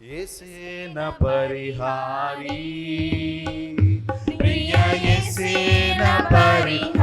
ఏసేన పరిహారీ ప్రియ ఏసేన పరిహారీ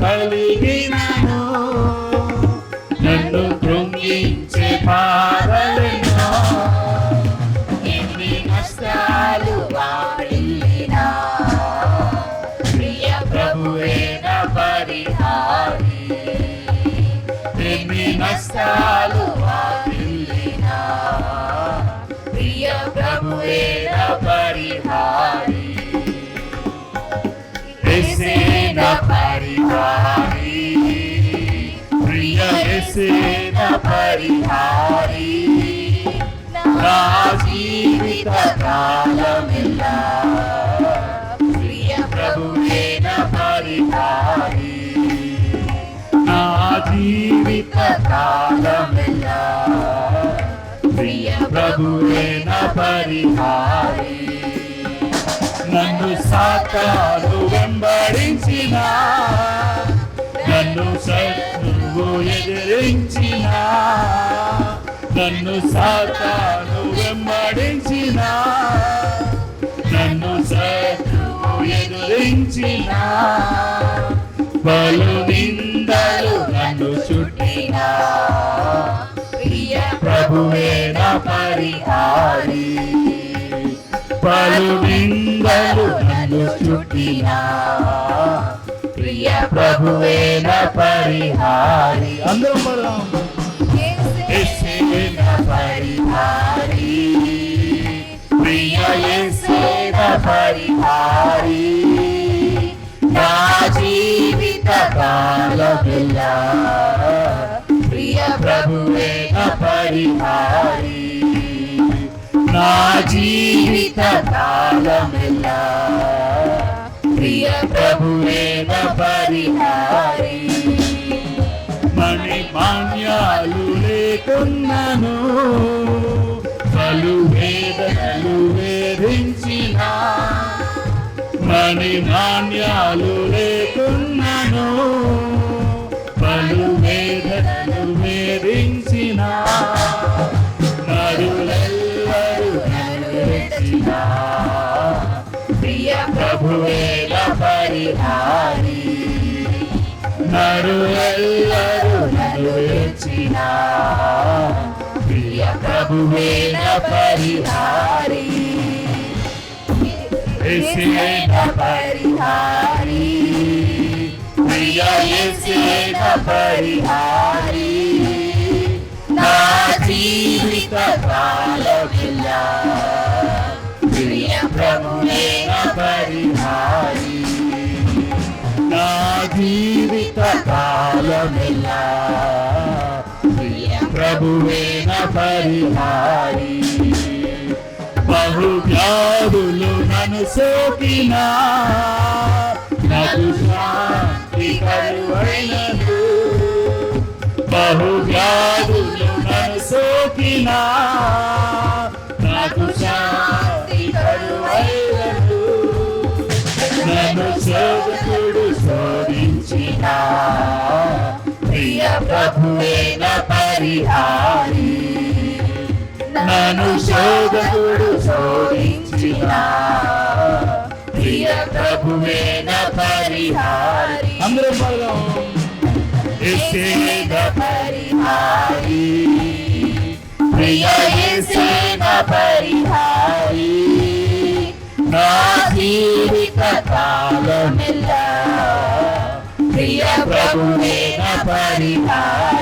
ಪಳಿಗೆ ನಾನು సేన పరిహారి. నా జీవిత కాలమెల్లా. ప్రియ ప్రభువేన పరిహారి. నా జీవిత కాలమెల్లా. ప్రియ ప్రభువేన పరిహారి. నన్ను సాతాను వెంబడించినా. నన్ను నువ్వు ఎదిరించిన నన్ను సాతాను వెంబడించిన నన్ను నువ్వు ఎదిరించిన బలు నిందలు నన్ను చుట్టిన. ప్రియ ప్రభువేన పరిహారి పలు నిందలు నన్ను చుట్టినా. ప్రియ ప్రభువేన పరిహారీ. అందరం పడదాం ఎసేన పరిహారీ. ప్రియ ఎసేన పరిహారీ. నా జీవిత కాలమెల్లా ప్రియ ప్రభువేన పరిహారీ. నా జీవిత కాలమెల్లా ప్రియ ప్రభువేన పరిహారి. మణి మాన్యాలు లేకున్నాను పలు వేధించిన. మణి మాన్యాలు లేకున్నాను పలు వేధించిన. నరులెల్లరూ నన్ను ప్రభువేల పరిహారి. నరులెల్లరూ నన్ను ప్రియ ప్రభువేల పరిహారి. పరిహారి పరిహారీ. ప్రియ ఎసేన నా జీవిత కాలమెల్లా కాలమెల్లా ప్రియ ప్రభువేన పరిహారీ. బహు వ్యాధులు నన్ను సోకినా. నాకు శాంతి కరువైనదు బహు వ్యాధులు నన్ను సోకినా. పరిహారీ నన్ను శోధకుడు శోధించిన. ప్రియ ప్రభువేన పరిహారీ. అందరం ఎసేన పరిహారీ. ప్రియ ఎసేన పరిహారీ. నా జీవిత కాలమెల్లా. ప్రియ ప్రభువేన పరిహారీ.